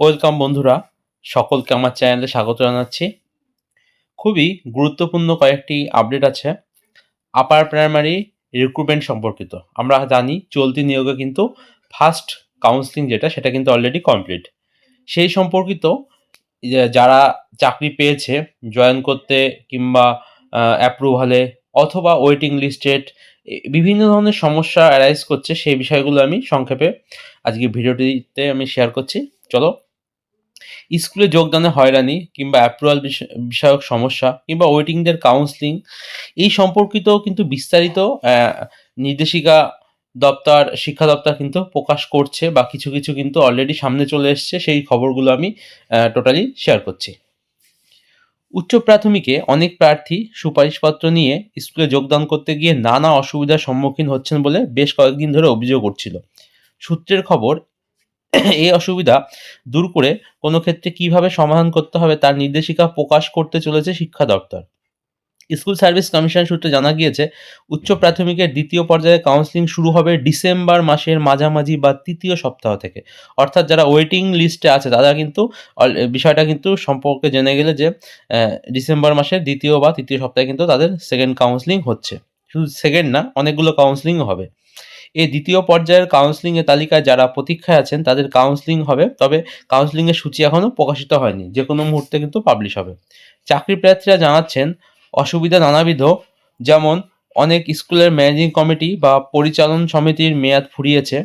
Welcome বন্ধুরা, সকলকে আমার চ্যানেলে স্বাগত জানাচ্ছি। খুবই গুরুত্বপূর্ণ কয়েকটি আপডেট আছে। আপার প্রাইমারি রিক্রুটমেন্ট সম্পর্কিত। আমরা জানি চলতি নিয়োগে কিন্তু ফার্স্ট কাউন্সিলিং যেটা, সেটা কিন্তু অলরেডি কমপ্লিট সেই সম্পর্কিত যারা চাকরি পেয়েছে জয়েন করতে কিংবা অ্যাপ্রুভালে অথবা ওয়েটিং লিস্টেড বিভিন্ন ধরনের সমস্যা অ্যারাইজ করছে, সেই বিষয়গুলো আমি সংক্ষেপে আজকে ভিডিওটিতে আমি শেয়ার করছি। চলো স্কুলে যোগদানে হয়রানি কিংবা অ্যাপ্রুভাল বিষয়ক সমস্যা কিংবা ওয়েটিংদের কাউন্সিলিং এই সম্পর্কিত কিন্তু বিস্তারিত নির্দেশিকা দপ্তর, শিক্ষা দপ্তর কিন্তু প্রকাশ করছে বা কিছু কিছু কিন্তু অলরেডি সামনে চলে এসছে, সেই খবরগুলো আমি টোটালি শেয়ার করছি। উচ্চ প্রাথমিকে অনেক প্রার্থী সুপারিশপত্র নিয়ে স্কুলে যোগদান করতে গিয়ে নানা অসুবিধার সম্মুখীন হচ্ছেন বলে বেশ কয়েকদিন ধরে অভিযোগ উঠছিল। সূত্রের খবর এই অসুবিধা দূর করে কোনো ক্ষেত্রে কীভাবে সমাধান করতে হবে তার নির্দেশিকা প্রকাশ করতে চলেছে শিক্ষা দপ্তর। স্কুল সার্ভিস কমিশন সূত্রে জানা গিয়েছে, উচ্চ প্রাথমিকের দ্বিতীয় পর্যায়ে কাউন্সিলিং শুরু হবে ডিসেম্বর মাসের মাঝামাঝি বা তৃতীয় সপ্তাহ থেকে। অর্থাৎ যারা ওয়েটিং লিস্টে আছে, তারা কিন্তু বিষয়টা কিন্তু সম্পর্কে জেনে গেলে যে ডিসেম্বর মাসের দ্বিতীয় বা তৃতীয় সপ্তাহে কিন্তু তাদের সেকেন্ড কাউন্সিলিং হচ্ছে। শুধু সেকেন্ড না, অনেকগুলো কাউন্সিলিং হবে। এই দ্বিতীয় পর্যায়ের কাউন্সিলিং এর তালিকায় যারা প্রতীক্ষায় আছেন, তাদের কাউন্সিলিং হবে। তবে কাউন্সিলিং এর সূচি এখনও প্রকাশিত হয়নি। যে কোনো মুহূর্তে কিন্তু পাবলিশ হবে। চাকরি প্রার্থীরা জানাচ্ছেন, অসুবিধা নানাবিধ। যেমন, অনেক স্কুলের ম্যানেজিং কমিটি বা পরিচালন সমিতির মেয়াদ ফুরিয়েছে।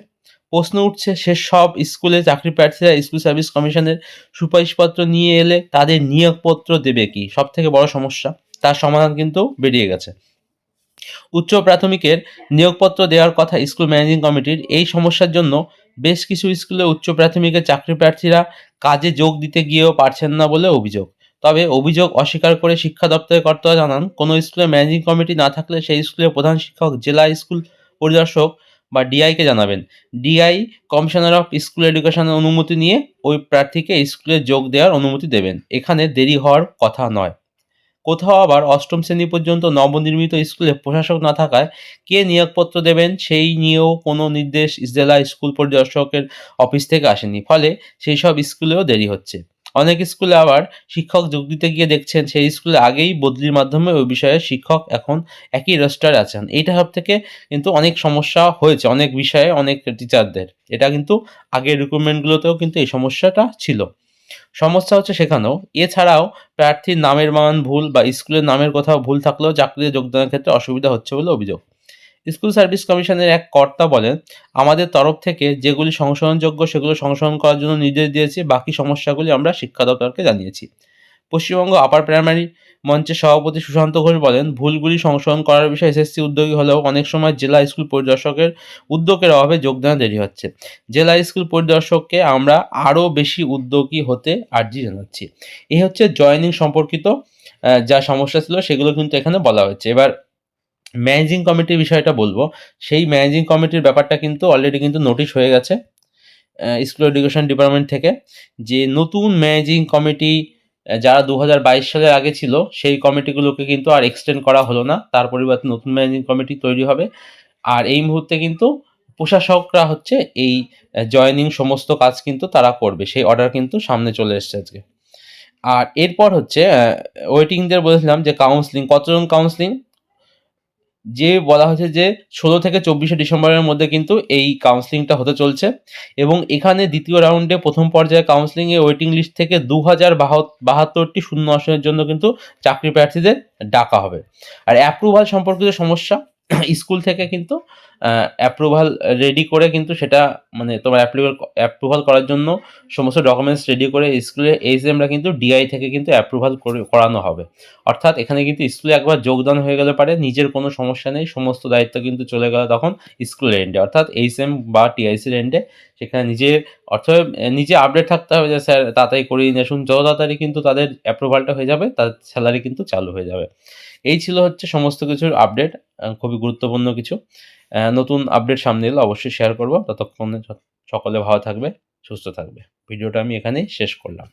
প্রশ্ন উঠছে সেসব স্কুলে চাকরি প্রার্থীরা স্কুল সার্ভিস কমিশনের সুপারিশপত্র নিয়ে এলে তাদের নিয়োগপত্র দেবে কি? সব থেকে বড় সমস্যা। তার সমাধান কিন্তু বেরিয়ে গেছে। উচ্চ প্রাথমিকের নিয়োগপত্র দেওয়ার কথা স্কুল ম্যানেজিং কমিটির এই সমস্যার জন্য বেশ কিছু স্কুলে উচ্চ প্রাথমিকের চাকরি প্রার্থীরা কাজে যোগ দিতে গিয়েও পারছেন না বলে অভিযোগ। তবে অভিযোগ অস্বীকার করে শিক্ষা দপ্তরের কর্তারা জানান, কোনো স্কুলে ম্যানেজিং কমিটি না থাকলে সেই স্কুলের প্রধান শিক্ষক, জেলা স্কুল পরিদর্শক বা ডিআইকে জানাবেন। ডিআই কমিশনার অফ স্কুল এডুকেশনের অনুমতি নিয়ে ওই প্রার্থীকে স্কুলে যোগ দেওয়ার অনুমতি দেবেন। এখানে দেরি হওয়ার কথা নয়। কোথাও আবার অষ্টম শ্রেণি পর্যন্ত নবনির্মিত স্কুলে প্রশাসক না থাকায় কে নিয়োগপত্র দেবেন সেই নিয়েও কোনো নির্দেশ জেলা স্কুল পরিদর্শকের অফিস থেকে আসেনি। ফলে সেই সব স্কুলেও দেরি হচ্ছে। অনেক স্কুলে আবার শিক্ষক যোগ দিতে গিয়ে দেখছেন সেই স্কুলে আগেই বদলির মাধ্যমে ওই বিষয়ে শিক্ষক এখন একই রোস্টারে আছেন। এইটা সব থেকে কিন্তু অনেক সমস্যা হয়েছে, অনেক বিষয়ে অনেক টিচারদের এটা কিন্তু আগের রিক্রুটমেন্টগুলোতেও কিন্তু এই সমস্যাটা ছিল। সমস্যা হচ্ছে সেখানেও। এছাড়াও প্রার্থীর নামের মান ভুল বা স্কুলের নামের কোথাও ভুল থাকলেও চাকরিতে যোগদানের ক্ষেত্রে অসুবিধা হচ্ছে বলে অভিযোগ। স্কুল সার্ভিস কমিশনের এক কর্তা বলেন, আমাদের তরফ থেকে যেগুলি সংশোধনযোগ্য সেগুলো সংশোধন করার জন্য নির্দেশ দিয়েছি, বাকি সমস্যাগুলি আমরা শিক্ষা দপ্তরকে জানিয়েছি। পশ্চিমবঙ্গ আপার প্রাইমারি মঞ্চের সভাপতি সুশান্ত ঘোষ বলেন, ভুলগুলি সংশোধন করার বিষয়ে এসএসসি উদ্যোগী হলেও অনেক সময় জেলা স্কুল পরিদর্শকের উদ্যোগের অভাবে যোগদানে দেরি হচ্ছে। জেলা স্কুল পরিদর্শককে আমরা আরও বেশি উদ্যোগী হতে আর্জি জানাচ্ছি। এই হচ্ছে জয়েনিং সম্পর্কিত যা সমস্যা ছিল সেগুলো কিন্তু এখানে বলা হয়েছে। এবার ম্যানেজিং কমিটির বিষয়টা বলব। সেই ম্যানেজিং কমিটির ব্যাপারটা কিন্তু অলরেডি কিন্তু নোটিশ হয়ে গেছে স্কুল এডুকেশন ডিপার্টমেন্ট থেকে যে নতুন ম্যানেজিং কমিটি যারা দু হাজার বাইশ সালের আগে ছিল, সেই কমিটিগুলোকে কিন্তু আর এক্সটেন্ড করা হলো না। তার পরিবর্তে নতুন ম্যানেজিং কমিটি তৈরি হবে। আর এই মুহূর্তে কিন্তু প্রশাসকরা হচ্ছে এই জয়নিং সমস্ত কাজ কিন্তু তারা করবে। সেই অর্ডার কিন্তু সামনে চলে এসছে আজকে। আর এরপর হচ্ছে ওয়েটিংদের বলেছিলাম যে কাউন্সিলিং কতজন কাউন্সিলিং যে বলা হয়েছে যে ষোলো থেকে চব্বিশে ডিসেম্বরের মধ্যে কিন্তু এই কাউন্সিলিংটা হতে চলছে। এবং এখানে দ্বিতীয় রাউন্ডে প্রথম পর্যায়ে কাউন্সিলিংয়ে ওয়েটিং লিস্ট থেকে দু হাজার বাহাত্তরটি শূন্য আসনের জন্য কিন্তু চাকরি প্রার্থীদের ডাকা হবে। আর অ্যাপ্রুভাল সম্পর্কিত সমস্যা স্কুল থেকে কিন্তু অ্যাপ্রুভাল রেডি করে কিন্তু সেটা মানে তোমার অ্যাপ্রুভাল অ্যাপ্রুভাল করার জন্য সমস্ত ডকুমেন্টস রেডি করে স্কুলে এইচএমরা কিন্তু ডিআই থেকে কিন্তু অ্যাপ্রুভাল করে, করানো হবে। অর্থাৎ এখানে কিন্তু স্কুলে একবার যোগদান হয়ে গেলে পারে, নিজের কোনো সমস্যা নেই, সমস্ত দায়িত্ব কিন্তু চলে গেল তখন স্কুলের এন্ডে অর্থাৎ এইচএম বা টিআইসির এন্ডে সেখানে নিজে অর্থাৎ নিজে আপডেট থাকতে হবে যে স্যার তাড়াতাড়ি করিয়ে নিয়ে আসুন। যত তাড়াতাড়ি কিন্তু তাদের অ্যাপ্রুভালটা হয়ে যাবে, তার স্যালারি কিন্তু চালু হয়ে যাবে। এই ছিল হচ্ছে সমস্ত কিছুর আপডেট খুবই গুরুত্বপূর্ণ কিছু। নতুন আপডেট সামনে এলে অবশ্যই শেয়ার করব। ততক্ষণে সকলে ভালো থাকবে, সুস্থ থাকবে। ভিডিওটা আমি এখানেই শেষ করলাম।